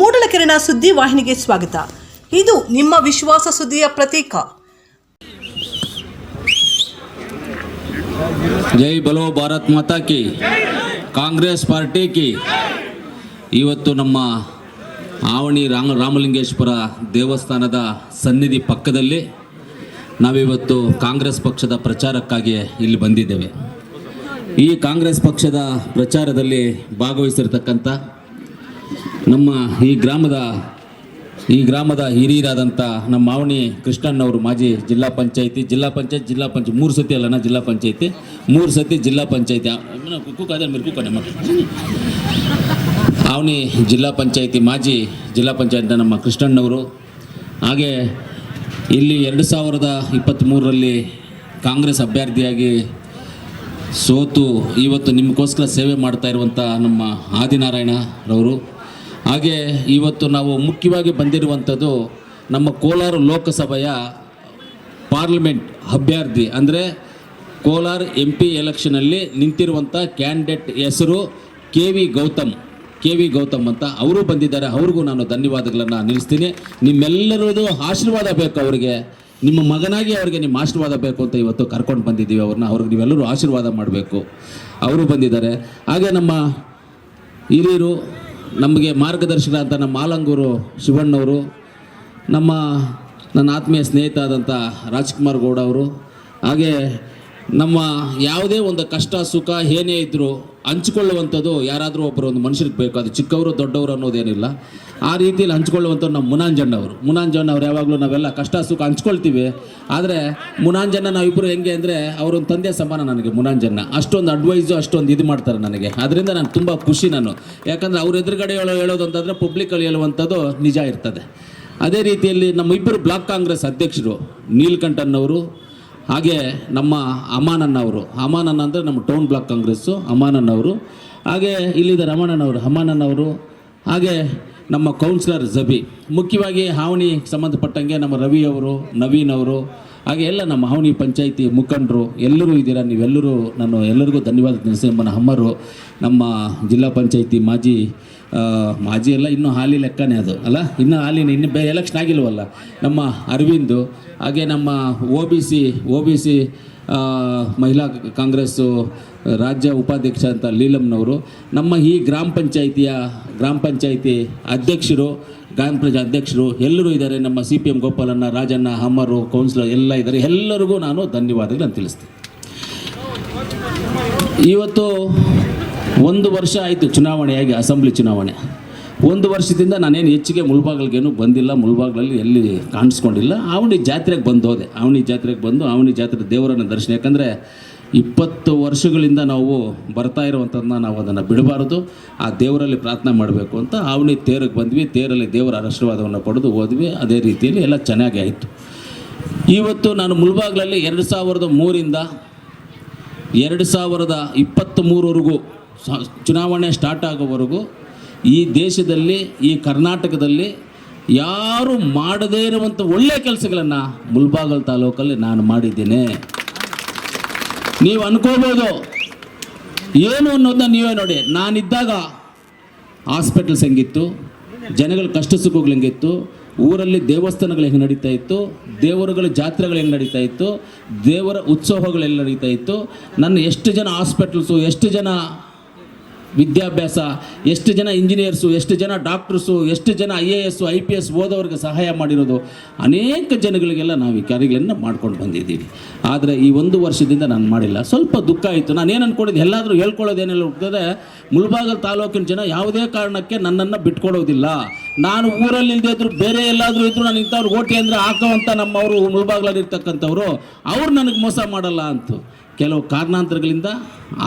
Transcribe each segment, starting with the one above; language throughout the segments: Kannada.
ಮೂಡಲಕೆರೆನ ಸುದ್ದಿ ವಾಹಿನಿಗೆ ಸ್ವಾಗತ. ಇದು ನಿಮ್ಮ ವಿಶ್ವಾಸ ಸುದ್ದಿಯ ಪ್ರತೀಕ. ಜೈ ಬಲೋ ಭಾರತ್ ಮಾತಾ ಕಿ. ಕಾಂಗ್ರೆಸ್ ಪಾರ್ಟಿ ಕಿ. ಇವತ್ತು ನಮ್ಮ ಆವಣಿ ರಾಮ, ರಾಮಲಿಂಗೇಶ್ವರ ದೇವಸ್ಥಾನದ ಸನ್ನಿಧಿ ಪಕ್ಕದಲ್ಲಿ ನಾವಿವತ್ತು ಕಾಂಗ್ರೆಸ್ ಪಕ್ಷದ ಪ್ರಚಾರಕ್ಕಾಗಿ ಇಲ್ಲಿ ಬಂದಿದ್ದೇವೆ. ಈ ಕಾಂಗ್ರೆಸ್ ಪಕ್ಷದ ಪ್ರಚಾರದಲ್ಲಿ ಭಾಗವಹಿಸಿರ್ತಕ್ಕಂಥ ನಮ್ಮ ಈ ಗ್ರಾಮದ ಈ ಗ್ರಾಮದ ಹಿರಿಯರಾದಂಥ ನಮ್ಮ ಮಾವಣಿ ಕೃಷ್ಣಣ್ಣವರು, ಮಾಜಿ ಜಿಲ್ಲಾ ಪಂಚಾಯಿತಿ, ಜಿಲ್ಲಾ ಪಂಚಾಯತ್ ಜಿಲ್ಲಾ ಪಂಚಾಯತ್, ಮೂರು ಸತಿ ಅಲ್ಲನ ಜಿಲ್ಲಾ ಪಂಚಾಯತಿ. ಮೂರು ಸತಿ ಜಿಲ್ಲಾ ಪಂಚಾಯತಿ. ಅವನಿ ಜಿಲ್ಲಾ ಪಂಚಾಯತಿ, ಮಾಜಿ ಜಿಲ್ಲಾ ಪಂಚಾಯತ್ ನಮ್ಮ ಕೃಷ್ಣಣ್ಣವರು. ಹಾಗೆ ಇಲ್ಲಿ ಎರಡು ಸಾವಿರದ ಇಪ್ಪತ್ತ್ಮೂರರಲ್ಲಿ ಕಾಂಗ್ರೆಸ್ ಅಭ್ಯರ್ಥಿಯಾಗಿ ಸೋತು, ಇವತ್ತು ನಿಮಗೋಸ್ಕರ ಸೇವೆ ಮಾಡ್ತಾ ಇರುವಂಥ ನಮ್ಮ ಆದಿನಾರಾಯಣರವರು ಹಾಗೆ ಇವತ್ತು ನಾವು ಮುಖ್ಯವಾಗಿ ಬಂದಿರುವಂಥದ್ದು ನಮ್ಮ ಕೋಲಾರ ಲೋಕಸಭೆಯ ಪಾರ್ಲಿಮೆಂಟ್ ಅಭ್ಯರ್ಥಿ. ಅಂದರೆ ಕೋಲಾರ ಎಂ ಪಿ ಎಲೆಕ್ಷನಲ್ಲಿ ನಿಂತಿರುವಂಥ ಕ್ಯಾಂಡಿಡೇಟ್ ಹೆಸರು K V Gautam. K V Gautam ಅಂತ ಅವರು ಬಂದಿದ್ದಾರೆ. ಅವ್ರಿಗೂ ನಾನು ಧನ್ಯವಾದಗಳನ್ನು ನಿಲ್ಲಿಸ್ತೀನಿ. ನಿಮ್ಮೆಲ್ಲರದು ಆಶೀರ್ವಾದ ಬೇಕು ಅವರಿಗೆ. ನಿಮ್ಮ ಮಗನಾಗಿ ಅವರಿಗೆ ನಿಮ್ಮ ಆಶೀರ್ವಾದ ಬೇಕು ಅಂತ ಇವತ್ತು ಕರ್ಕೊಂಡು ಬಂದಿದ್ದೀವಿ ಅವ್ರನ್ನ. ಅವ್ರಿಗೆ ನೀವೆಲ್ಲರೂ ಆಶೀರ್ವಾದ ಮಾಡಬೇಕು. ಅವರು ಬಂದಿದ್ದಾರೆ. ಹಾಗೆ ನಮ್ಮ ಹಿರಿಯರು ನಮಗೆ ಮಾರ್ಗದರ್ಶಕರಾದಂಥ ನಮ್ಮ ಮಾಲಂಗೂರು ಶಿವಣ್ಣವರು ನಮ್ಮ ನನ್ನ ಆತ್ಮೀಯ ಸ್ನೇಹಿತ ಆದಂಥ ರಾಜ್ಕುಮಾರ್ ಗೌಡ ಅವರು ಹಾಗೆ ನಮ್ಮ ಯಾವುದೇ ಒಂದು ಕಷ್ಟ, ಸುಖ, ಏನೇ ಇದ್ದರೂ ಹಂಚ್ಕೊಳ್ಳುವಂಥದ್ದು ಯಾರಾದರೂ ಒಬ್ಬರು ಒಂದು ಮನುಷ್ಯರಿಗೆ ಬೇಕು. ಅದು ಚಿಕ್ಕವರು, ದೊಡ್ಡವರು ಅನ್ನೋದೇನಿಲ್ಲ. ಆ ರೀತಿಯಲ್ಲಿ ಹಂಚ್ಕೊಳ್ಳುವಂಥದ್ದು ನಮ್ಮ ಮುನಾಂಜಣ್ಣ ಅವರು. ಮುನಾಂಜಣ್ಣ ಅವ್ರು ಯಾವಾಗಲೂ ನಾವೆಲ್ಲ ಕಷ್ಟ, ಸುಖ ಹಂಚ್ಕೊಳ್ತೀವಿ. ಆದರೆ ಮುನಾಂಜಣ್ಣ ನಾವಿಬ್ಬರು ಹೆಂಗೆ ಅಂದರೆ ಅವರೊಂದು ತಂದೆ ಸಮಾನ ನನಗೆ ಮುನಾಂಜನ್ನ. ಅಷ್ಟೊಂದು ಅಡ್ವೈಸು ಅಷ್ಟೊಂದು ಇದು ಮಾಡ್ತಾರೆ ನನಗೆ. ಅದರಿಂದ ನಾನು ತುಂಬ ಖುಷಿ ನಾನು. ಯಾಕಂದರೆ ಅವ್ರ ಎದುರುಗಡೆ ಹೇಳೋ ಹೇಳೋದು ಅಂತಂದರೆ ಪಬ್ಲಿಕಲ್ಲಿ ಹೇಳುವಂಥದ್ದು ನಿಜ ಇರ್ತದೆ. ಅದೇ ರೀತಿಯಲ್ಲಿ ನಮ್ಮ ಇಬ್ಬರು ಬ್ಲಾಕ್ ಕಾಂಗ್ರೆಸ್ ಅಧ್ಯಕ್ಷರು ನೀಲ್ಕಂಠನ್ನವರು ಹಾಗೆ ನಮ್ಮ ಅಮಾನನ್ನವರು ಅಮಾನನ್ನ ಅಂದರೆ ನಮ್ಮ ಟೌನ್ ಬ್ಲಾಕ್ ಕಾಂಗ್ರೆಸ್ಸು, ಅಮಾನನ್ನವರು. ಹಾಗೆ ಇಲ್ಲಿದ್ದ ರಮಣನವರು, ಅಮಾನನ್ನವರು. ಹಾಗೆ ನಮ್ಮ ಕೌನ್ಸಿಲರ್ ಜಬಿ. ಮುಖ್ಯವಾಗಿ ಹಾವಣಿ ಸಂಬಂಧಪಟ್ಟಂಗೆ ನಮ್ಮ ರವಿ ಅವರು ನವೀನ್ ಅವರು ಹಾಗೆ ಎಲ್ಲ ನಮ್ಮ ಹಾವಣಿ ಪಂಚಾಯಿತಿ ಮುಖಂಡರು. ಎಲ್ಲರೂ ಇದ್ದೀರಾ ನೀವೆಲ್ಲರೂ? ನಾನು ಎಲ್ಲರಿಗೂ ಧನ್ಯವಾದ ತಿಳಿಸಿ ನಮ್ಮ ಹಮ್ಮರು ನಮ್ಮ ಜಿಲ್ಲಾ ಪಂಚಾಯಿತಿ ಮಾಜಿ ಮಾಜಿ ಎಲ್ಲ ಇನ್ನೂ ಹಾಲಿ ಲೆಕ್ಕನೇ ಅದು, ಅಲ್ಲ? ಇನ್ನೂ ಹಾಲಿನ ಇನ್ನು ಬೇ ಎಲೆಕ್ಷನ್ ಆಗಿಲ್ವಲ್ಲ? ನಮ್ಮ ಅರವಿಂದು, ಹಾಗೆ ನಮ್ಮ O B C O B C ಮಹಿಳಾ ಕಾಂಗ್ರೆಸ್ಸು ರಾಜ್ಯ ಉಪಾಧ್ಯಕ್ಷ ಅಂತ ಲೀಲಮ್ನವರು, ನಮ್ಮ ಈ ಗ್ರಾಮ ಪಂಚಾಯಿತಿಯ, ಗ್ರಾಮ ಪಂಚಾಯಿತಿ ಅಧ್ಯಕ್ಷರು, ಗ್ರಾಮ ಪಂಚಾಯತ್ ಅಧ್ಯಕ್ಷರು ಎಲ್ಲರೂ ಇದ್ದಾರೆ. ನಮ್ಮ C P M Gopalanna, Rajanna ಹಮ್ಮರು councillor ಎಲ್ಲ ಇದ್ದಾರೆ. ಎಲ್ಲರಿಗೂ ನಾನು ಧನ್ಯವಾದಗಳನ್ನು ತಿಳಿಸ್ತೀನಿ. ಇವತ್ತು ಒಂದು ವರ್ಷ ಆಯಿತು ಚುನಾವಣೆಯಾಗಿ, ಅಸೆಂಬ್ಲಿ ಚುನಾವಣೆ. ಒಂದು ವರ್ಷದಿಂದ ನಾನೇನು ಹೆಚ್ಚಿಗೆ ಮುಳ್ಬಾಗಲ್ಗೇನು ಬಂದಿಲ್ಲ, ಮುಳ್ಬಾಗ್ಲಲ್ಲಿ ಎಲ್ಲಿ ಕಾಣಿಸ್ಕೊಂಡಿಲ್ಲ. ಅವನಿ ಜಾತ್ರೆಗೆ ಬಂದು ಹೋದೆ. ಅವನಿ ಜಾತ್ರೆಗೆ ಬಂದು ಅವನಿ ಜಾತ್ರೆ ದೇವರನ್ನ ದರ್ಶನ. ಯಾಕಂದರೆ ಇಪ್ಪತ್ತು ವರ್ಷಗಳಿಂದ ನಾವು ಬರ್ತಾ ಇರುವಂಥದ್ದನ್ನ ನಾವು ಅದನ್ನು ಬಿಡಬಾರ್ದು. ಆ ದೇವರಲ್ಲಿ ಪ್ರಾರ್ಥನೆ ಮಾಡಬೇಕು ಅಂತ ಅವನಿ ತೇರಿಗೆ ಬಂದ್ವಿ. ತೇರಲ್ಲಿ ದೇವರ ಆಶೀರ್ವಾದವನ್ನು ಪಡೆದು ಹೋದ್ವಿ. ಅದೇ ರೀತಿಯಲ್ಲಿ ಎಲ್ಲ ಚೆನ್ನಾಗಿ ಆಯಿತು. ಇವತ್ತು ನಾನು ಮುಳ್ಬಾಗ್ಲಲ್ಲಿ ಎರಡು ಸಾವಿರದ ಮೂರಿಂದ ಎರಡು ಸಾವಿರದ ಇಪ್ಪತ್ತ್ಮೂರವರೆಗೂ ಚುನಾವಣೆ ಸ್ಟಾರ್ಟ್ ಆಗೋವರೆಗೂ ಈ ದೇಶದಲ್ಲಿ, ಈ ಕರ್ನಾಟಕದಲ್ಲಿ ಯಾರು ಮಾಡದೇ ಇರುವಂಥ ಒಳ್ಳೆಯ ಕೆಲಸಗಳನ್ನು ಮುಲ್ಬಾಗಲ್ ತಾಲೂಕಲ್ಲಿ ನಾನು ಮಾಡಿದ್ದೇನೆ. ನೀವು ಅನ್ಕೋಬೋದು. ಏನು ಅನ್ನೋದನ್ನ ನೀವೇ ನೋಡಿ. ನಾನಿದ್ದಾಗ ಹಾಸ್ಪಿಟಲ್ಸ್ ಹೆಂಗಿತ್ತು, ಜನಗಳ ಕಷ್ಟ ಸುಖಗಳು ಹೆಂಗಿತ್ತು, ಊರಲ್ಲಿ ದೇವಸ್ಥಾನಗಳು ಹೆಂಗೆ ನಡೀತಾ ಇತ್ತು, ದೇವರುಗಳ ಜಾತ್ರೆಗಳು ಹೆಂಗೆ ನಡೀತಾ ಇತ್ತು, ದೇವರ ಉತ್ಸವಗಳು ಎಲ್ಲಿ ನಡೀತಾ ಇತ್ತು, ನನ್ನ ಎಷ್ಟು ಜನ ಹಾಸ್ಪಿಟಲ್ಸು, ಎಷ್ಟು ಜನ ವಿದ್ಯಾಭ್ಯಾಸ, ಎಷ್ಟು ಜನ ಇಂಜಿನಿಯರ್ಸು ಎಷ್ಟು ಜನ ಡಾಕ್ಟರ್ಸು ಎಷ್ಟು ಜನ I A S I P S ಓದೋರಿಗೆ ಸಹಾಯ ಮಾಡಿರೋದು ಅನೇಕ ಜನಗಳಿಗೆಲ್ಲ ನಾವು ಈ ಕಾರ್ಯಗಳನ್ನು ಮಾಡ್ಕೊಂಡು ಬಂದಿದ್ದೀವಿ. ಆದರೆ ಈ ಒಂದು ವರ್ಷದಿಂದ ನಾನು ಮಾಡಿಲ್ಲ. ಸ್ವಲ್ಪ ದುಃಖ ಆಯಿತು. ನಾನು ಏನು ಅಂದ್ಕೊಂಡಿದ್ದೆ ಎಲ್ಲಾದರೂ ಹೇಳ್ಕೊಳ್ಳೋದೇನೆಲ್ಲ ಹೋಗ್ತದೆ ಮುಳಬಾಗಲ್ ತಾಲೂಕಿನ ಜನ ಯಾವುದೇ ಕಾರಣಕ್ಕೆ ನನ್ನನ್ನು ಬಿಟ್ಕೊಡೋದಿಲ್ಲ. ನಾನು ಊರಲ್ಲಿ ಇಲ್ಲದೆ ಇದ್ರು ಬೇರೆ ಎಲ್ಲಾದರೂ ಇದ್ರು ನಾನು ಇಂಥವ್ರು ಓಟಿ ಅಂದರೆ ಹಾಕೋವಂಥ ನಮ್ಮವರು ಮುಳಬಾಗ್ಲಲ್ಲಿರ್ತಕ್ಕಂಥವ್ರು ಅವ್ರು ನನಗೆ ಮೋಸ ಮಾಡಲ್ಲ ಅಂತು. ಕೆಲವು ಕಾರಣಾಂತರಗಳಿಂದ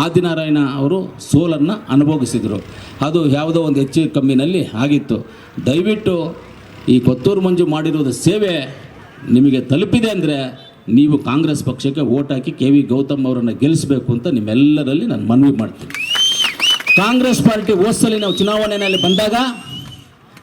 ಆದಿನಾರಾಯಣ ಅವರು ಸೋಲನ್ನು ಅನುಭವಿಸಿದರು ಅದು ಯಾವುದೋ ಒಂದು ಹೆಚ್ಚು ಕಮ್ಮಿನಲ್ಲಿ ಆಗಿತ್ತು. ದಯವಿಟ್ಟು ಈ ಕೊತ್ತೂರು ಮಂಜು ಮಾಡಿರೋದು ಸೇವೆ ನಿಮಗೆ ತಲುಪಿದೆ ಅಂದರೆ ನೀವು ಕಾಂಗ್ರೆಸ್ ಪಕ್ಷಕ್ಕೆ ಓಟ್ ಹಾಕಿ ಕೆ ವಿ ಗೌತಮ್ ಅವರನ್ನು ಗೆಲ್ಲಿಸಬೇಕು ಅಂತ ನಿಮ್ಮೆಲ್ಲರಲ್ಲಿ ನಾನು ಮನವಿ ಮಾಡ್ತೀನಿ. ಕಾಂಗ್ರೆಸ್ ಪಾರ್ಟಿ ಓಸಲಿ ನಾವು ಚುನಾವಣೆಯಲ್ಲಿ ಬಂದಾಗ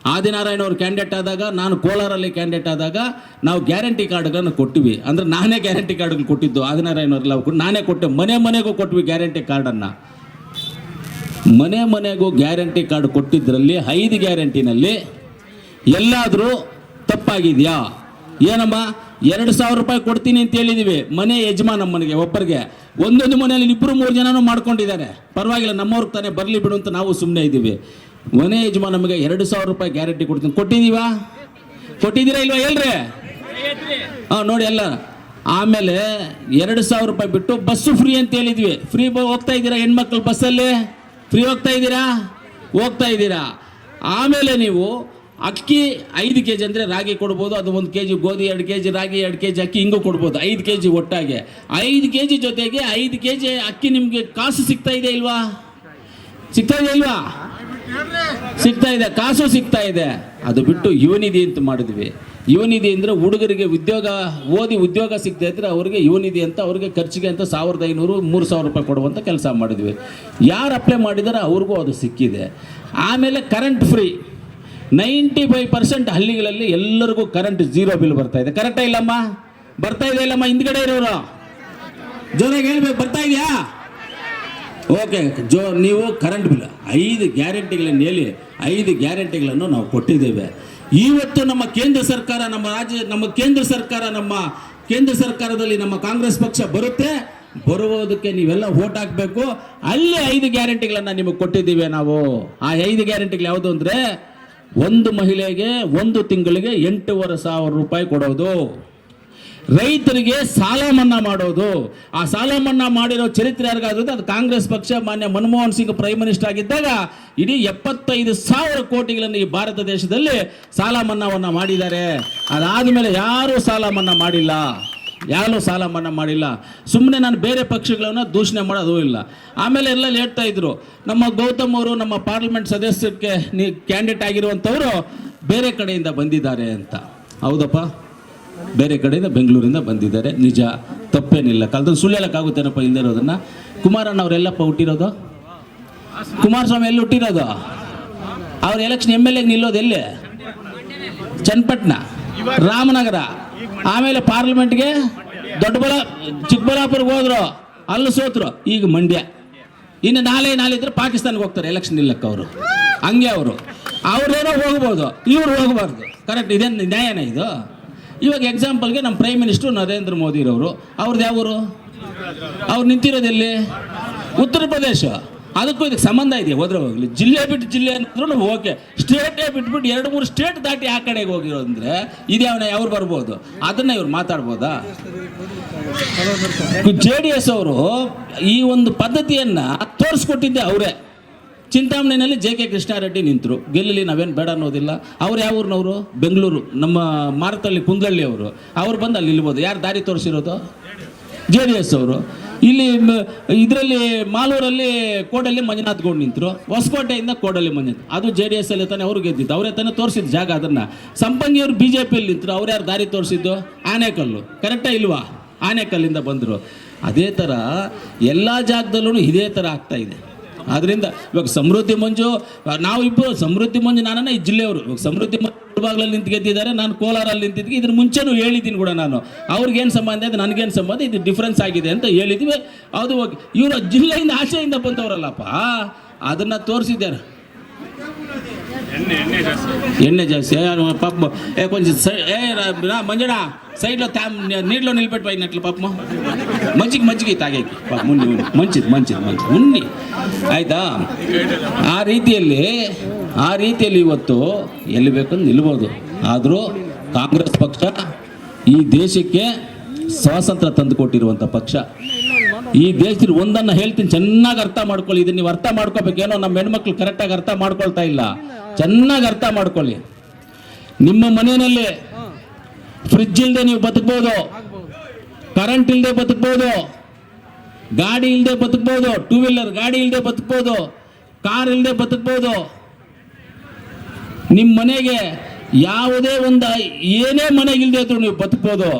ಆದಿನಾರಾಯಣ ಅವರು ಕ್ಯಾಂಡಿಡೇಟ್ ಆದಾಗ, ನಾನು ಕೋಲಾರಲ್ಲಿ ಕ್ಯಾಂಡಿಡೇಟ್ ಆದಾಗ, ನಾವು ಗ್ಯಾರಂಟಿ ಕಾರ್ಡ್ಗಳನ್ನು ಕೊಟ್ಟಿವಿ. ಅಂದರೆ ನಾನೇ ಗ್ಯಾರಂಟಿ ಕಾರ್ಡ್ಗಳು ಕೊಟ್ಟಿದ್ದು ಆದಿನಾರಾಯಣ ಅವರೆಲ್ಲ ನಾನೇ ಕೊಟ್ಟೆ, ಮನೆ ಮನೆಗೂ ಕೊಟ್ವಿ ಗ್ಯಾರಂಟಿ ಕಾರ್ಡನ್ನು ಮನೆ ಮನೆಗೂ ಗ್ಯಾರಂಟಿ ಕಾರ್ಡ್ ಕೊಟ್ಟಿದ್ದರಲ್ಲಿ ಐದು ಗ್ಯಾರಂಟಿನಲ್ಲಿ ಎಲ್ಲಾದರೂ ತಪ್ಪಾಗಿದೆಯಾ? ಏನಮ್ಮ? ಎರಡು ಸಾವಿರ ರೂಪಾಯಿ ಕೊಡ್ತೀನಿ ಅಂತ ಹೇಳಿದೀವಿ. ಮನೆ ಯಜಮಾನ ಮನೆಗೆ ಒಬ್ಬರಿಗೆ. ಒಂದೊಂದು ಮನೆಯಲ್ಲಿ ಇಬ್ಬರು ಮೂರು ಜನನೂ ಮಾಡ್ಕೊಂಡಿದ್ದಾರೆ. ಪರವಾಗಿಲ್ಲ, ನಮ್ಮವ್ರಿಗೆ ತಾನೇ ಬರಲಿ ಬಿಡು ಅಂತ ನಾವು ಸುಮ್ಮನೆ ಇದ್ದೀವಿ. ಮನೆ ಯಜಮಾನಮ್ಮಗೆ ಎರಡು ಸಾವಿರ ರೂಪಾಯಿ ಗ್ಯಾರಂಟಿ ಕೊಡ್ತೀನಿ. ಕೊಟ್ಟಿದ್ದೀವಾ? ಕೊಟ್ಟಿದ್ದೀರಾ ಇಲ್ವಾ ಹೇಳ್ರಿ? ಹಾಂ, ನೋಡಿ ಎಲ್ಲ. ಆಮೇಲೆ ಎರಡು ಸಾವಿರ ರೂಪಾಯಿ ಬಿಟ್ಟು ಬಸ್ಸು ಫ್ರೀ ಅಂತ ಹೇಳಿದ್ವಿ. ಫ್ರೀ ಹೋಗ್ತಾ ಇದ್ದೀರಾ ಹೆಣ್ಮಕ್ಳು ಬಸ್ಸಲ್ಲಿ? ಫ್ರೀ ಹೋಗ್ತಾ ಇದ್ದೀರಾ? ಹೋಗ್ತಾ ಇದ್ದೀರಾ? ಆಮೇಲೆ ನೀವು ಅಕ್ಕಿ ಐದು ಕೆ ಜಿ ಅಂದರೆ ರಾಗಿ ಕೊಡ್ಬೋದು, ಅದು ಒಂದು ಕೆ ಜಿ ಗೋಧಿ, ಎರಡು ಕೆ ಜಿ ರಾಗಿ, ಎರಡು ಕೆ ಜಿ ಅಕ್ಕಿ, ಹಿಂಗೂ ಕೊಡ್ಬೋದು. ಐದು ಕೆ ಜಿ ಒಟ್ಟಾಗೆ. ಐದು ಕೆ ಜಿ ಜೊತೆಗೆ ಐದು ಕೆ ಜಿ ಅಕ್ಕಿ ನಿಮಗೆ ಕಾಸು ಸಿಗ್ತಾ ಇದೆ ಇಲ್ವಾ? ಸಿಗ್ತಾ ಇದೆ ಇಲ್ವಾ? ಸಿಗ್ತಾ ಇದೆ, ಕಾಸು ಸಿಗ್ತಾ ಇದೆ. ಅದು ಬಿಟ್ಟು ಯುವನಿಧಿ ಅಂತ ಮಾಡಿದ್ವಿ. ಯುವನಿಧಿ ಅಂದರೆ ಹುಡುಗರಿಗೆ ಉದ್ಯೋಗ, ಓದಿ ಉದ್ಯೋಗ ಸಿಗ್ತಾ ಇದ್ರೆ ಅವರಿಗೆ ಯುವನಿಧಿ ಅಂತ, ಅವ್ರಿಗೆ ಖರ್ಚಿಗೆ ಅಂತ ಸಾವಿರದ ಐನೂರು, ಮೂರು ಸಾವಿರ ರೂಪಾಯಿ ಕೊಡುವಂಥ ಕೆಲಸ ಮಾಡಿದ್ವಿ. ಯಾರು ಅಪ್ಲೈ ಮಾಡಿದಾರೋ ಅವ್ರಿಗೂ ಅದು ಸಿಕ್ಕಿದೆ. ಆಮೇಲೆ current free ninety five percent ಹಳ್ಳಿಗಳಲ್ಲಿ ಎಲ್ಲರಿಗೂ ಕರೆಂಟ್ ಜೀರೋ ಬಿಲ್ ಬರ್ತಾ ಇದೆ. ಕರೆಕ್ಟಾ ಇಲ್ಲಮ್ಮ? ಬರ್ತಾ ಇದೆ ಇಲ್ಲಮ್ಮ, ಹಿಂದ್ಗಡೆ ಇರೋರು. ಜೋರಾಗಿ ಹೇಳ್ಬೇಕು, ಬರ್ತಾ ಇದೆಯಾ? ಓಕೆ ಜೋ, ನೀವು ಕರೆಂಟ್ ಬಿಲ್ ಐದು ಗ್ಯಾರಂಟಿಗಳನ್ನು ಹೇಳಿ, ಐದು ಗ್ಯಾರಂಟಿಗಳನ್ನು ನಾವು ಕೊಟ್ಟಿದ್ದೇವೆ. ಇವತ್ತು ನಮ್ಮ ಕೇಂದ್ರ ಸರ್ಕಾರ, ನಮ್ಮ ರಾಜ್ಯ, ನಮ್ಮ ಕೇಂದ್ರ ಸರ್ಕಾರ, ನಮ್ಮ ಕೇಂದ್ರ ಸರ್ಕಾರದಲ್ಲಿ ನಮ್ಮ ಕಾಂಗ್ರೆಸ್ ಪಕ್ಷ ಬರುತ್ತೆ. ಬರುವುದಕ್ಕೆ ನೀವೆಲ್ಲ ಓಟ್ ಹಾಕಬೇಕು. ಅಲ್ಲಿ ಐದು ಗ್ಯಾರಂಟಿಗಳನ್ನು ನಿಮಗೆ ಕೊಟ್ಟಿದ್ದೀವಿ ನಾವು. ಆ ಐದು ಗ್ಯಾರಂಟಿಗಳು ಯಾವುದು ಅಂದರೆ ಒಂದು ಮಹಿಳೆಗೆ ಒಂದು ತಿಂಗಳಿಗೆ ಎಂಟೂವರೆ ಸಾವಿರ ರೂಪಾಯಿ ಕೊಡೋದು. ರೈತರಿಗೆ ಸಾಲ ಮನ್ನಾ ಮಾಡೋದು. ಆ ಸಾಲ ಮನ್ನಾ ಮಾಡಿರೋ ಚರಿತ್ರೆ ಯಾರಿಗಾದ್ರೂ ಅದು ಕಾಂಗ್ರೆಸ್ ಪಕ್ಷ ಮಾನ್ಯ ಮನಮೋಹನ್ ಸಿಂಗ್ ಪ್ರೈಮ್ ಮಿನಿಸ್ಟರ್ ಆಗಿದ್ದಾಗ ಇಡೀ ಎಪ್ಪತ್ತೈದು ಸಾವಿರ ಕೋಟಿಗಳನ್ನು ಈ ಭಾರತ ದೇಶದಲ್ಲಿ ಸಾಲ ಮನ್ನಾವನ್ನ ಮಾಡಿದ್ದಾರೆ. ಅದಾದ ಮೇಲೆ ಯಾರೂ ಸಾಲ ಮನ್ನಾ ಮಾಡಿಲ್ಲ. ಯಾರು ಸಾಲ ಮನ್ನಾ ಮಾಡಿಲ್ಲ. ಸುಮ್ಮನೆ ನಾನು ಬೇರೆ ಪಕ್ಷಗಳನ್ನ ದೂಷಣೆ ಮಾಡೋದು ಇಲ್ಲ. ಆಮೇಲೆ ಎಲ್ಲ ಹೇಳ್ತಾ ಇದ್ರು, ನಮ್ಮ ಗೌತಮ್ ಅವರು, ನಮ್ಮ ಪಾರ್ಲಿಮೆಂಟ್ ಸದಸ್ಯಕ್ಕೆ ನೀ ಕ್ಯಾಂಡಿಡೇಟ್ ಆಗಿರುವಂಥವರು ಬೇರೆ ಕಡೆಯಿಂದ ಬಂದಿದ್ದಾರೆ ಅಂತ. ಹೌದಪ್ಪ? ಬೇರೆ ಕಡೆಯಿಂದ ಬೆಂಗಳೂರಿಂದ ಬಂದಿದ್ದಾರೆ. ನಿಜ, ತಪ್ಪೇನಿಲ್ಲ. ಕಾಲದಲ್ಲಿ ಸುಳ್ಳು ಹೇಳಕ್ಕಾಗುತ್ತೇನಪ್ಪ ಹಿಂದೆ ಇರೋದನ್ನ? ಕುಮಾರಣ್ಣ ಅವರೆಲ್ಲಪ್ಪ ಹುಟ್ಟಿರೋದು? ಕುಮಾರಸ್ವಾಮಿ ಎಲ್ಲಿ ಹುಟ್ಟಿರೋದು? ಅವ್ರ ಎಲೆಕ್ಷನ್ ಎಂ ಎಲ್ ಎಗೆ ನಿಲ್ಲೋದು ಎಲ್ಲಿ? ಚನ್ನಪಟ್ಟಣ. ರಾಮನಗರ. ಆಮೇಲೆ ಪಾರ್ಲಿಮೆಂಟ್ಗೆ ದೊಡ್ಡಬಳ್ಳಾ, ಚಿಕ್ಕಬಳ್ಳಾಪುರಕ್ಕೆ ಹೋದ್ರು. ಅಲ್ಲಿ ಸೋತರು. ಈಗ ಮಂಡ್ಯ. ಇನ್ನು ನಾಳೆ ನಾಳೆ ಇದ್ರೆ ಪಾಕಿಸ್ತಾನ್ಗೆ ಹೋಗ್ತಾರೆ ಎಲೆಕ್ಷನ್ ಇಲ್ಲಕ್ಕೆ ಅವರು. ಹಂಗೆ ಅವರು. ಅವ್ರೇನೋ ಹೋಗ್ಬೋದು. ಇವ್ರು ಹೋಗಬಾರ್ದು. ಕರೆಕ್ಟ್ ಇದೇನು ನ್ಯಾಯನೇ ಇದು? ಇವಾಗ ಎಕ್ಸಾಂಪಲ್ಗೆ ನಮ್ಮ ಪ್ರೈಮ್ ಮಿನಿಸ್ಟರ್ ನರೇಂದ್ರ ಮೋದಿರವರು. ಅವ್ರದ್ದು ಯಾವ ಊರು ಅವ್ರು ನಿಂತಿರೋದೆಲ್ಲಿ ಉತ್ತರ ಪ್ರದೇಶ. ಅದಕ್ಕೂ ಇದಕ್ಕೆ ಸಂಬಂಧ ಇದೆಯಾ? ಹೋದ್ರೆ ಹೋಗ್ಲಿ. ಜಿಲ್ಲೆ ಬಿಟ್ಟು ಜಿಲ್ಲೆ ಅಂದ್ರೂ ಓಕೆ. ಸ್ಟೇಟೇ ಬಿಟ್ಬಿಟ್ಟು ಎರಡು ಮೂರು ಸ್ಟೇಟ್ ದಾಟಿ ಆ ಕಡೆಗೆ ಹೋಗಿರೋ ಇದೇ ಇದ್ಯಾವನ ಯಾವ್ರು ಬರ್ಬೋದು? ಅದನ್ನ ಇವ್ರು ಮಾತಾಡ್ಬೋದಾ? ಜೆ ಡಿ ಎಸ್ ಅವರು ಈ ಒಂದು ಪದ್ಧತಿಯನ್ನ ತೋರಿಸ್ಕೊಟ್ಟಿದ್ದೆ ಅವರೇ. ಚಿಂತಾಮಣಿನಲ್ಲಿ ಜೆ ಕೆ ಕೃಷ್ಣಾರೆಡ್ಡಿ ನಿಂತರು. ಗೆಲ್ಲಲಿ ನಾವೇನು ಬೇಡ ಅನ್ನೋದಿಲ್ಲ. ಅವ್ರು ಯಾವ ಊರಿನವರು? ಬೆಂಗಳೂರು. ನಮ್ಮ ಮಾರತಳ್ಳಿ ಕುಂದಳ್ಳಿ ಅವರು. ಅವ್ರು ಬಂದು ಅಲ್ಲಿ ನಿಲ್ಬೋದು. ಯಾರು ದಾರಿ ತೋರಿಸಿರೋದು? ಜೆ ಡಿ ಎಸ್ ಅವರು. ಇಲ್ಲಿ ಇದರಲ್ಲಿ ಮಾಲೂರಲ್ಲಿ ಕೋಡಲ್ಲಿ ಮಂಜುನಾಥ್ ಗೌಡ್ ನಿಂತರು. ಹೊಸಕೋಟೆಯಿಂದ ಕೋಡಲ್ಲಿ ಮಂಜುನಾಥ್. ಅದು ಜೆ ಡಿ ಎಸ್ ಅಲ್ಲಿ ತಾನೆ ಅವ್ರು ಗೆದ್ದಿದ್ದು. ಅವರೇ ತಾನೇ ತೋರಿಸಿದ್ದು ಜಾಗ ಅದನ್ನು. ಸಂಪಂಗಿಯವರು ಬಿ ಜೆ ಪಿಯಲ್ಲಿ ನಿಂತರು. ಅವ್ರು ಯಾರು ದಾರಿ ತೋರಿಸಿದ್ದು? ಆನೆಕಲ್ಲು. ಕರೆಕ್ಟಾ ಇಲ್ವಾ? ಆನೆಕಲ್ಲಿಂದ ಬಂದರು. ಅದೇ ಥರ ಎಲ್ಲ ಜಾಗದಲ್ಲೂ ಇದೇ ಥರ ಆಗ್ತಾ ಇದೆ ಆದ್ರಿಂದ ಇವಾಗ ಸಮೃದ್ಧಿ ಮಂಜು, ನಾವು ಇಬ್ಬರು ಸಮೃದ್ಧಿ ಮಂಜು ನಾನನ್ನ ಈ ಜಿಲ್ಲೆಯವರು. ಇವಾಗ ಸಮೃದ್ಧಿ ಮಂಜು ನಿಂತು ಗೆದ್ದಿದ್ದಾರೆ, ನಾನು ಕೋಲಾರಲ್ಲಿ ನಿಂತಿದ್ದೆ. ಇದ್ರ ಮುಂಚೆನೂ ಹೇಳಿದ್ದೀನಿ ಕೂಡ ನಾನು. ಅವ್ರಿಗೇನು ಸಂಬಂಧ ಇದೆ, ನನಗೇನು ಸಂಬಂಧ ಇದು ಡಿಫ್ರೆನ್ಸ್ ಆಗಿದೆ ಅಂತ ಹೇಳಿದ್ವಿ. ಅದು ಇವರು ಜಿಲ್ಲೆಯಿಂದ ಆಶೆಯಿಂದ ಬಂದವರಲ್ಲಪ್ಪ. ಅದನ್ನು ತೋರಿಸಿದ್ದಾರೆ. ಎಣ್ಣೆ ಜಾಸ್ತಿ ఏ, పాప ఏ కొంచెం సై- ఏ రా- రా మంజుడా సైడ్లో తా నీటిలో నిలబెట్టి పోయినట్లు పాపము మంచికి మంచికి తాగేకి ಪಾಪ ಮುನ್ನಿ ಮುನ್ನಿ ಮಂಚಿದು ಮಂಚಿದು ಮಂಚಿ ಮುನ್ನಿ ಆಯ್ತಾ ಆ ರೀತಿಯಲ್ಲಿ ಆ ರೀತಿಯಲ್ಲಿ ಇವತ್ತು ಎಲ್ಲಿ ಬೇಕಂದು ನಿಲ್ಬೋದು ಆದರೂ ಕಾಂಗ್ರೆಸ್ ಪಕ್ಷ ಈ ದೇಶಕ್ಕೆ ಸ್ವಾತಂತ್ರ್ಯ ತಂದು ಕೊಟ್ಟಿರುವಂಥ ಪಕ್ಷ ಈ ದೇಶದಲ್ಲಿ ಒಂದನ್ನು ಹೇಳ್ತೀನಿ ಚೆನ್ನಾಗಿ ಅರ್ಥ ಮಾಡ್ಕೊಳ್ಳಿ ಇದನ್ನ ನೀವು ಅರ್ಥ ಮಾಡ್ಕೋಬೇಕೇನೋ ನಮ್ಮ ಹೆಣ್ಮಕ್ಳು ಕರೆಕ್ಟಾಗಿ ಅರ್ಥ ಮಾಡ್ಕೊಳ್ತಾ ಇಲ್ಲ ಚೆನ್ನಾಗಿ ಅರ್ಥ ಮಾಡ್ಕೊಳ್ಳಿ. ನಿಮ್ಮ ಮನೆಯಲ್ಲಿ ಫ್ರಿಡ್ಜ್ ಇಲ್ಲದೆ ನೀವು ಬದುಕ್ಬೋದು. ಕರೆಂಟ್ ಇಲ್ಲದೆ ಬದುಕ್ಬೋದು. ಗಾಡಿ ಇಲ್ಲದೆ ಬದುಕ್ಬೋದು. ಟೂ ವೀಲರ್ ಗಾಡಿ ಇಲ್ಲದೆ ಬದುಕ್ಬೋದು. ಕಾರ್ ಇಲ್ಲದೆ ಬದುಕ್ಬೋದು. ನಿಮ್ಮ ಮನೆಗೆ ಯಾವುದೇ ಒಂದು ಏನೇ ಮನೆಗಿಲ್ದೇ ಇದ್ರು ನೀವು ಬದುಕ್ಬೋದು.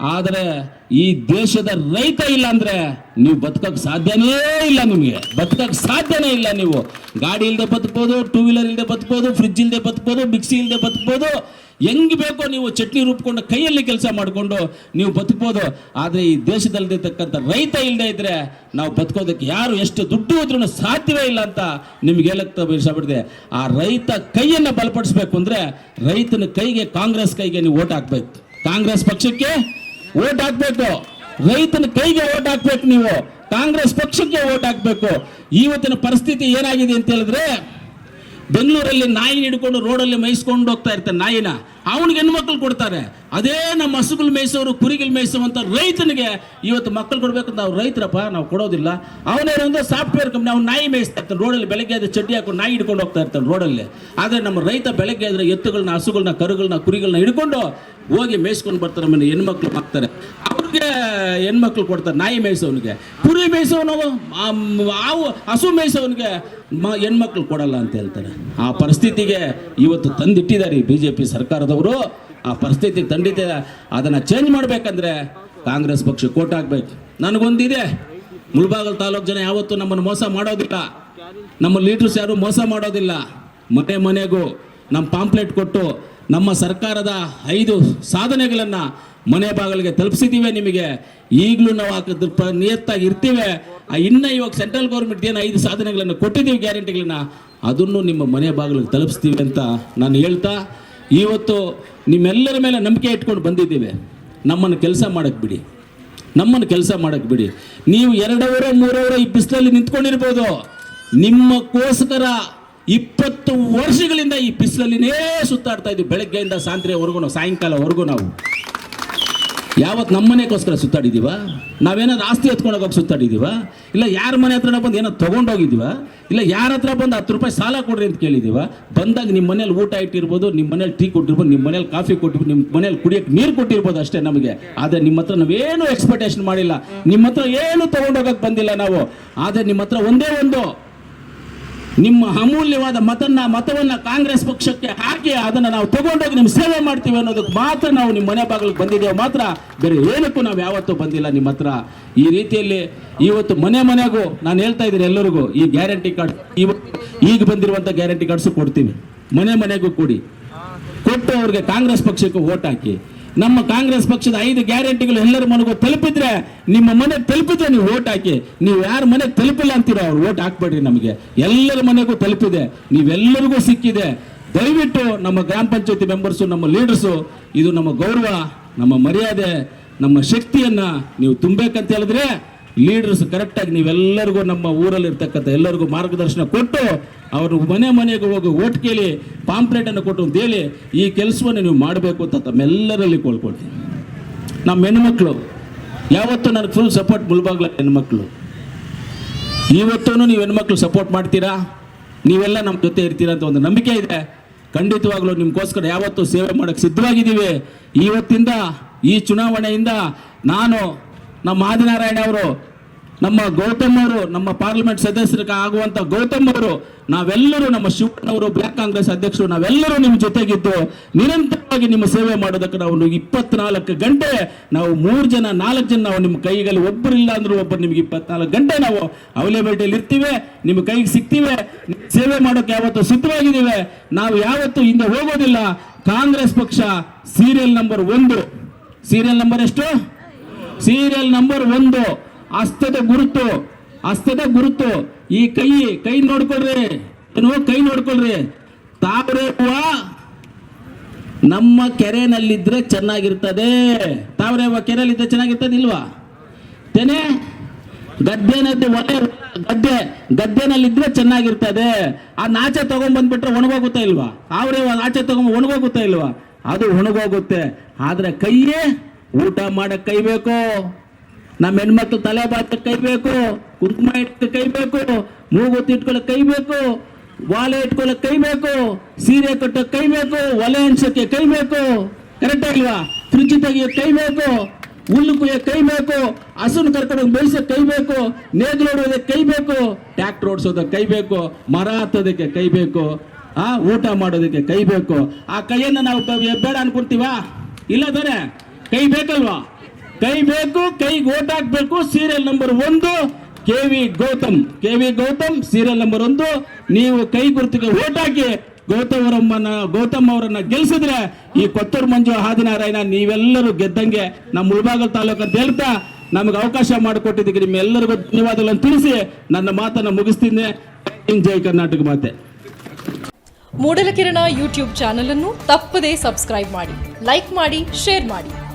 ಆದರೆ ಈ ದೇಶದ ರೈತ ಇಲ್ಲ ಅಂದ್ರೆ ನೀವು ಬದುಕಕ್ಕೆ ಸಾಧ್ಯನೇ ಇಲ್ಲ ನಿಮಗೆ. ಬದುಕಕ್ಕೆ ಸಾಧ್ಯನೇ ಇಲ್ಲ ನೀವು. ಗಾಡಿ ಇಲ್ಲದೆ ಬದುಕ್ಬೋದು ಟೂ ವೀಲರ್ ಇಲ್ಲದೆ ಬದುಕ್ಬೋದು ಫ್ರಿಜ್ ಇಲ್ಲದೆ ಬದುಕ್ಬೋದು ಮಿಕ್ಸಿ ಇಲ್ಲದೆ ಬದುಕ್ಬೋದು. ಹೆಂಗ್ ಬೇಕೋ ನೀವು ಚಟ್ನಿ ರೂಪ್ಕೊಂಡು ಕೈಯಲ್ಲಿ ಕೆಲಸ ಮಾಡಿಕೊಂಡು ನೀವು ಬದುಕ್ಬೋದು. ಆದರೆ ಈ ದೇಶದಲ್ಲಿರ್ತಕ್ಕಂಥ ರೈತ ಇಲ್ಲದೆ ಇದ್ರೆ ನಾವು ಬದುಕೋದಕ್ಕೆ ಯಾರು ಎಷ್ಟು ದುಡ್ಡು ಹೋದ್ರೂ ಸಾಧ್ಯವೇ ಇಲ್ಲ ಅಂತ ನಿಮ್ಗೆ ಹೇಳಕ್ಕೆ ಬಿಡದೆ ಆ ರೈತ ಕೈಯನ್ನು ಬಲಪಡಿಸ್ಬೇಕು ಅಂದ್ರೆ ರೈತನ ಕೈಗೆ ಕಾಂಗ್ರೆಸ್ ಕೈಗೆ ನೀವು ಓಟ್ ಹಾಕ್ಬೇಕು. ಕಾಂಗ್ರೆಸ್ ಪಕ್ಷಕ್ಕೆ ಓಟ್ ಹಾಕ್ಬೇಕು. ರೈತನ ಕೈಗೆ ಓಟ್ ಹಾಕ್ಬೇಕು ನೀವು. ಕಾಂಗ್ರೆಸ್ ಪಕ್ಷಕ್ಕೆ ಓಟ್ ಹಾಕ್ಬೇಕು. ಇವತ್ತಿನ ಪರಿಸ್ಥಿತಿ ಏನಾಗಿದೆ ಅಂತ ಹೇಳಿದ್ರೆ ಬೆಂಗಳೂರಲ್ಲಿ ನಾಯಿ ಹಿಡ್ಕೊಂಡು ರೋಡಲ್ಲಿ ಮೇಯಿಸ್ಕೊಂಡು ಹೋಗ್ತಾ ಇರ್ತಾನೆ ನಾಯಿನ. ಅವನಿಗೆ ಹೆಣ್ಮಕ್ಳು ಕೊಡ್ತಾರೆ. ಅದೇ ನಮ್ಮ ಹಸುಗಳು ಮೇಯಿಸೋರು, ಕುರಿಗಳು ಮೇಯಿಸುವಂತ ರೈತನಿಗೆ ಇವತ್ತು ಮಕ್ಕಳು ಕೊಡ್ಬೇಕು ನಾವು ರೈತರಪ್ಪ, ನಾವು ಕೊಡೋದಿಲ್ಲ. ಅವನೇನೊಂದು ಸಾಫ್ಟ್ವೇರ್ ಕಂಪ್ನಿ ಅವ್ನು ನಾಯಿ ಮೇಯಿಸ್ತಾ ಇರ್ತಾನೆ. ರೋಡಲ್ಲಿ ಬೆಳಗ್ಗೆ ಆದ್ರೆ ಚಡ್ಡಿ ಹಾಕೊಂಡು ನಾಯಿ ಹಿಡ್ಕೊಂಡು ಹೋಗ್ತಾ ಇರ್ತಾನೆ ರೋಡಲ್ಲಿ. ಆದರೆ ನಮ್ಮ ರೈತ ಬೆಳಗ್ಗೆ ಆದ್ರೆ ಎತ್ತುಗಳನ್ನ ಹಸುಗಳನ್ನ ಕರುಗಳನ್ನ ಕುರಿಗಳನ್ನ ಹಿಡ್ಕೊಂಡು ಹೋಗಿ ಮೇಯಿಸ್ಕೊಂಡು ಬರ್ತಾರೆ ಮನೆ ಹೆಣ್ಮಕ್ಳು ಹಾಕ್ತಾರೆ ಅವ್ರಿಗೆ ಹೆಣ್ಮಕ್ಳು ಕೊಡ್ತಾರೆ, ನಾಯಿ ಮೇಯಿಸೋನಿಗೆ. ಕುರಿ ಮೇಯಿಸೋನು ಹಾವು ಹಸು ಮೇಯಿಸೋನಿಗೆ ಮ, ಹೆಣ್ಮಕ್ಳು ಕೊಡಲ್ಲ ಅಂತ ಹೇಳ್ತಾರೆ. ಆ ಪರಿಸ್ಥಿತಿಗೆ ಇವತ್ತು ತಂದಿಟ್ಟಿದ್ದಾರೆ ಬಿ ಜೆ ಪಿ ಸರ್ಕಾರದವರು. ಆ ಪರಿಸ್ಥಿತಿ ತಂದಿಟ್ಟಿದೆ ಅದನ್ನು ಚೇಂಜ್ ಮಾಡಬೇಕಂದ್ರೆ ಕಾಂಗ್ರೆಸ್ ಪಕ್ಷ ಕೋಟ್ ಹಾಕ್ಬೇಕು. ನನಗೊಂದಿದೆ. ಮುಳ್ಬಾಗಲ್ ತಾಲೂಕು ಜನ ಯಾವತ್ತೂ ನಮ್ಮನ್ನು ಮೋಸ ಮಾಡೋದಿಲ್ಲ. ನಮ್ಮ ಲೀಡರ್ಸ್ ಯಾರು ಮೋಸ ಮಾಡೋದಿಲ್ಲ. ಮನೆ ಮನೆಗೂ ನಮ್ಮ ಪಾಂಪ್ಲೆಟ್ ಕೊಟ್ಟು ನಮ್ಮ ಸರ್ಕಾರದ ಐದು ಸಾಧನೆಗಳನ್ನು ಮನೆ ಬಾಗಿಲಿಗೆ ತಲುಪಿಸಿದ್ದೀವಿ ನಿಮಗೆ. ಈಗಲೂ ನಾವು ಹಾಕಿದ್ರ ಪ ನಿಯತ್ತಾಗಿ ಇರ್ತೀವಿ. ಇನ್ನು ಇವಾಗ ಸೆಂಟ್ರಲ್ ಗೌರ್ಮೆಂಟ್ ಏನು ಐದು ಸಾಧನೆಗಳನ್ನು ಕೊಟ್ಟಿದ್ದೀವಿ ಗ್ಯಾರಂಟಿಗಳನ್ನ, ಅದನ್ನು ನಿಮ್ಮ ಮನೆ ಬಾಗಿಲಿಗೆ ತಲುಪಿಸ್ತೀವಿ ಅಂತ ನಾನು ಹೇಳ್ತಾ, ಇವತ್ತು ನಿಮ್ಮೆಲ್ಲರ ಮೇಲೆ ನಂಬಿಕೆ ಇಟ್ಕೊಂಡು ಬಂದಿದ್ದೀವಿ. ನಮ್ಮನ್ನು ಕೆಲಸ ಮಾಡಕ್ಕೆ ಬಿಡಿ. ನಮ್ಮನ್ನು ಕೆಲಸ ಮಾಡೋಕ್ಕೆ ಬಿಡಿ. ನೀವು ಎರಡವರ, ಮೂರವರ ಈ ಬಿಸಿಲಲ್ಲಿ ನಿಂತ್ಕೊಂಡಿರ್ಬೋದು. ನಿಮ್ಮಕ್ಕೋಸ್ಕರ ಇಪ್ಪತ್ತು ವರ್ಷಗಳಿಂದ ಈ ಬಿಸಿಲಲ್ಲಿನೇ ಸುತ್ತಾಡ್ತಾ ಇದ್ವಿ ಬೆಳಗ್ಗೆಯಿಂದ ನಾವು, ಸಾಯಂಕಾಲವರೆಗೂ ನಾವು. ಯಾವತ್ತು ನಮ್ಮ ಮನೆಗೋಸ್ಕರ ಸುತ್ತಾಡಿದ್ದೀವ ನಾವೇನಾದ್ರು ಆಸ್ತಿ ಎತ್ಕೊಂಡು ಹೋಗೋಕೆ ಸುತ್ತಾಡಿದ್ದೀವ ಇಲ್ಲ ಯಾರ ಮನೆ ಹತ್ರನ ಬಂದು ಏನೋ ತೊಗೊಂಡೋಗಿದ್ದೀವ ಇಲ್ಲ ಯಾರ ಹತ್ರ ಬಂದು ಹತ್ತು ರೂಪಾಯಿ ಸಾಲ ಕೊಡ್ರಿ ಅಂತ ಕೇಳಿದ್ದೀವ ಬಂದಾಗ ನಿಮ್ಮ ಮನೇಲಿ ಊಟ ಇಟ್ಟಿರ್ಬೋದು ನಿಮ್ಮ ಮನೇಲಿ ಟೀ ಕೊಟ್ಟಿರ್ಬೋದು ನಿಮ್ಮ ಮನೇಲಿ ಕಾಫಿ ಕೊಟ್ಟಿರ್ಬೋದು ನಿಮ್ಮ ಮನೇಲಿ ಕುಡಿಯೋಕೆ ನೀರು ಕೊಟ್ಟಿರ್ಬೋದು ಅಷ್ಟೇ ನಮಗೆ. ಆದರೆ ನಿಮ್ಮ ಹತ್ರ ನಾವೇನು ಎಕ್ಸ್ಪೆಕ್ಟೇಷನ್ ಮಾಡಿಲ್ಲ. ನಿಮ್ಮ ಹತ್ರ ಏನು ತೊಗೊಂಡೋಗಕ್ಕೆ ಬಂದಿಲ್ಲ ನಾವು. ಆದರೆ ನಿಮ್ಮ ಹತ್ರ ಒಂದೇ ಒಂದು ನಿಮ್ಮ ಅಮೂಲ್ಯವಾದ ಮತನ್ನ, ಮತವನ್ನ ಕಾಂಗ್ರೆಸ್ ಪಕ್ಷಕ್ಕೆ ಹಾಕಿ ಅದನ್ನ ನಾವು ತಗೊಂಡೋಗಿ ನಿಮ್ಮ ಸೇವೆ ಮಾಡ್ತೀವಿ ಅನ್ನೋದಕ್ಕೆ ಮಾತ್ರ ನಾವು ನಿಮ್ಮ ಮನೆ ಬಾಗಿಲಿಗೆ ಬಂದಿದ್ದೇವೆ. ಮಾತ್ರ ಬೇರೆ ಏನಕ್ಕೂ ನಾವು ಯಾವತ್ತೂ ಬಂದಿಲ್ಲ ನಿಮ್ಮ ಹತ್ರ. ಈ ರೀತಿಯಲ್ಲಿ ಇವತ್ತು ಮನೆ ಮನೆಗೂ ನಾನು ಹೇಳ್ತಾ ಇದ್ದೀನಿ ಎಲ್ಲರಿಗೂ, ಈ ಗ್ಯಾರಂಟಿ ಕಾರ್ಡ್ ಇವತ್ತು ಈಗ ಬಂದಿರುವಂತ ಗ್ಯಾರಂಟಿ ಕಾರ್ಡ್ಸು ಕೊಡ್ತೀವಿ ಮನೆ ಮನೆಗೂ ಕೊಡಿ. ಕೊಟ್ಟು ಅವ್ರಿಗೆ ಕಾಂಗ್ರೆಸ್ ಪಕ್ಷಕ್ಕೆ ಓಟ್ ಹಾಕಿ. ನಮ್ಮ ಕಾಂಗ್ರೆಸ್ ಪಕ್ಷದ ಐದು ಗ್ಯಾರಂಟಿಗಳು ಎಲ್ಲರ ಮನೆಗೂ ತಲುಪಿದ್ರೆ ನಿಮ್ಮ ಮನೆ ತಲುಪಿದ್ರೆ ನೀವು ಓಟ್ ಹಾಕಿ. ನೀವು ಯಾರ ಮನೆ ತಲುಪಿಲ್ಲ ಅಂತೀರೋ ಅವ್ರು ಓಟ್ ಹಾಕ್ಬೇಡ್ರಿ ನಮಗೆ. ಎಲ್ಲರ ಮನೆಗೂ ತಲುಪಿದೆ. ನೀವೆಲ್ಲರಿಗೂ ಸಿಕ್ಕಿದೆ. ದಯವಿಟ್ಟು ನಮ್ಮ ಗ್ರಾಮ ಪಂಚಾಯತಿ ಮೆಂಬರ್ಸು ನಮ್ಮ ಲೀಡರ್ಸು ಇದು ನಮ್ಮ ಗೌರವ, ನಮ್ಮ ಮರ್ಯಾದೆ, ನಮ್ಮ ಶಕ್ತಿಯನ್ನು ನೀವು ತುಂಬಬೇಕಂತ ಹೇಳಿದ್ರೆ ಲೀಡರ್ಸ್ ಕರೆಕ್ಟಾಗಿ ನೀವೆಲ್ಲರಿಗೂ ನಮ್ಮ ಊರಲ್ಲಿ ಇರ್ತಕ್ಕಂಥ ಎಲ್ಲರಿಗೂ ಮಾರ್ಗದರ್ಶನ ಕೊಟ್ಟು ಅವರು ಮನೆ ಮನೆಗೆ ಹೋಗಿ ಓಟ್ ಕೇಳಿ ಪಾಂಪ್ಲೆಟನ್ನು ಕೊಟ್ಟು ಅಂತ ಹೇಳಿ ಈ ಕೆಲಸವನ್ನು ನೀವು ಮಾಡಬೇಕು ಅಂತ ತಮ್ಮೆಲ್ಲರಲ್ಲಿ ಕೋಳ್ಕೊಳ್ತೀನಿ ನಮ್ಮ ಹೆಣ್ಮಕ್ಳು, ಯಾವತ್ತೂ ನನಗೆ ಫುಲ್ ಸಪೋರ್ಟ್ ಮುಳುಬಾಗ್ಲ ಹೆಣ್ಮಕ್ಳು. ಇವತ್ತೂ ನೀವು ಹೆಣ್ಮಕ್ಳು ಸಪೋರ್ಟ್ ಮಾಡ್ತೀರಾ? ನೀವೆಲ್ಲ ನಮ್ಮ ಜೊತೆ ಇರ್ತೀರಾ ಅಂತ ಒಂದು ನಂಬಿಕೆ ಇದೆ. ಖಂಡಿತವಾಗ್ಲೂ ನಿಮ್ಗೋಸ್ಕರ ಯಾವತ್ತೂ ಸೇವೆ ಮಾಡೋಕ್ಕೆ ಸಿದ್ಧವಾಗಿದ್ದೀವಿ. ಇವತ್ತಿಂದ ಈ ಚುನಾವಣೆಯಿಂದ ನಾನು ನಮ್ಮ ಆದಿನಾರಾಯಣ ಅವರು ನಮ್ಮ ಗೌತಮ್ ಅವರು, ನಮ್ಮ ಪಾರ್ಲಿಮೆಂಟ್ ಸದಸ್ಯರಿಗೆ ಆಗುವಂತ ಗೌತಮ್ ಅವರು, ನಾವೆಲ್ಲರೂ ನಮ್ಮ ಶಿವಣ್ಣವರು ಬ್ಲಾಕ್ ಕಾಂಗ್ರೆಸ್ ಅಧ್ಯಕ್ಷರು, ನಾವೆಲ್ಲರೂ ನಿಮ್ಮ ಜೊತೆಗಿದ್ದು ನಿರಂತರವಾಗಿ ನಿಮ್ಮ ಸೇವೆ ಮಾಡೋದಕ್ಕೆ ನಾವು ಇಪ್ಪತ್ನಾಲ್ಕು ಗಂಟೆ, ನಾವು ಮೂರು ಜನ, ನಾಲ್ಕು ಜನ ನಾವು ನಿಮ್ಮ ಕೈಗಳಲ್ಲಿ ಒಬ್ಬರಿಲ್ಲ ಅಂದ್ರೂ ಒಬ್ಬರು ನಿಮ್ಗೆ ಇಪ್ಪತ್ನಾಲ್ಕು ಗಂಟೆ ನಾವು ಅವೈಲೇಬಿಲಿಟಿಯಲ್ಲಿ ಇರ್ತೀವಿ, ನಿಮ್ಮ ಕೈಗೆ ಸಿಗ್ತೀವಿ ಸೇವೆ ಮಾಡೋಕೆ ಯಾವತ್ತೂ ಸಿದ್ಧವಾಗಿದ್ದೀವಿ. ನಾವು ಯಾವತ್ತೂ ಹಿಂದೆ ಹೋಗೋದಿಲ್ಲ. ಕಾಂಗ್ರೆಸ್ ಪಕ್ಷ ಸೀರಿಯಲ್ ನಂಬರ್ ಒಂದು. ಸೀರಿಯಲ್ ನಂಬರ್ ಎಷ್ಟು? ಸೀರಿಯಲ್ ನಂಬರ್ ಒಂದು. ಹಸ್ತದ ಗುರುತು ಹಸ್ತದ ಗುರುತು. ಈ ಕೈ ಕೈ ನೋಡ್ಕೊಳ್ರಿ. ಏನು ಕೈ ನೋಡ್ಕೊಳ್ರಿ. ತಾವರೆ ಹೂವ ನಮ್ಮ ಕೆರೆನಲ್ಲಿದ್ರೆ ಚೆನ್ನಾಗಿರ್ತದೆ. ತಾವರೆ ಹೂವ ಕೆರೆಯಲ್ಲಿದ್ರೆ ಚೆನ್ನಾಗಿರ್ತದೆ ಇಲ್ವಾ? ತೆನೆ ಗದ್ದೆನದ್ದು ಒಲೆ, ಗದ್ದೆ, ಗದ್ದೆನಲ್ಲಿದ್ರೆ ಚೆನ್ನಾಗಿರ್ತದೆ. ಆ ನಾಚೆ ತಗೊಂಡ್ಬಂದ್ಬಿಟ್ರೆ ಒಣಗೋಗುತ್ತಾ ಇಲ್ವಾ? ಅವ್ರೆ ಆಚೆ ತಗೊಂಡ್ ಒಣಗೋಗುತ್ತಾ ಇಲ್ವಾ? ಅದು ಒಣಗೋಗುತ್ತೆ. ಆದ್ರೆ ಕೈಯೇ ಊಟ ಮಾಡಕ್ ಕೈ ಬೇಕು. ನಮ್ಮ ಹೆಣ್ಮಕ್ಳು ತಲೆ ಬಾಚಕ್ಕೆ ಕೈ ಬೇಕು ಕುಂಕುಮ ಇಟ್ಕ ಕೈ ಬೇಕು ಮೂಗುತ್ತಿ ಇಟ್ಕೊಳಕ್ ಕೈ ಬೇಕು ವಾಲೆ ಇಟ್ಕೊಳಕ್ ಕೈ ಬೇಕು ಸೀರೆ ಕಟ್ಟೋಕ್ ಕೈ ಬೇಕು ಒಲೆ ಅನ್ಸಕ್ಕೆ ಕೈ ಬೇಕು ಕರೆಕ್ಟ್ ಆಗಿಲ್ವಾ ಫ್ರಿಜ್ ತೆಗಿಯೋಕ್ ಕೈ ಬೇಕು ಹುಲ್ಲು ಕುಯ್ಯಕ್ ಕೈ ಬೇಕು ಹಸುನ್ ಕರ್ಕೊಂಡು ಬೆಳೆಸೋ ಕೈ ಬೇಕು ನೇಗ್ಲು ಹೊಡೋದಕ್ಕೆ ಕೈ ಬೇಕು ಟ್ಯಾಕ್ಟರ್ ಓಡಿಸೋದಕ್ಕೆ ಕೈ ಬೇಕು ಮರ ಹತ್ತೋದಕ್ಕೆ ಕೈ ಬೇಕು ಆ ಊಟ ಮಾಡೋದಕ್ಕೆ ಕೈ ಬೇಕು ಆ ಕೈಯನ್ನ ನಾವು ಬೇಡ ಅನ್ಕೊಳ್ತೀವಾ ಇಲ್ಲ ತಾನೆ ಕೈ ಬೇಕಲ್ವಾ ಕೈ ಬೇಕು ಕೈಗೆ ಓಟ್ ಹಾಕ್ಬೇಕು ಸೀರಿಯಲ್ ನಂಬರ್ ಒಂದು, K V Gautam. K V Gautam serial number ಒಂದು. ನೀವು ಕೈ ಗುರುತಿಗೆ ಓಟ್ ಹಾಕಿ ಗೌತಮ್ ಅವರಮ್ಮನ, ಗೌತಮ್ ಅವರನ್ನ ಗೆಲ್ಸಿದ್ರೆ ಈ ಕೊತ್ತೂರು ಮಂಜು ಹಾದಿನಾರಾಯಣ ನೀವೆಲ್ಲರೂ ಗೆದ್ದಂಗೆ ನಮ್ಮ ಉಳ್ಬಾಗಲ್ ತಾಲೂಕು ಅಂತ ಹೇಳ್ತಾ ನಮಗೆ ಅವಕಾಶ ಮಾಡಿಕೊಟ್ಟಿದ್ದಕ್ಕೆ ನಿಮ್ಮೆಲ್ಲರಿಗೂ ಧನ್ಯವಾದಗಳನ್ನು ತಿಳಿಸಿ ನನ್ನ ಮಾತನ್ನು ಮುಗಿಸ್ತೀನಿ. ಜೈ ಕರ್ನಾಟಕ ಮಾತೆ. ಮೂಡಲಕಿರಣ ಯೂಟ್ಯೂಬ್ ಚಾನಲ್ ಅನ್ನು ತಪ್ಪದೇ ಸಬ್ಸ್ಕ್ರೈಬ್ ಮಾಡಿ, ಲೈಕ್ ಮಾಡಿ, ಶೇರ್ ಮಾಡಿ.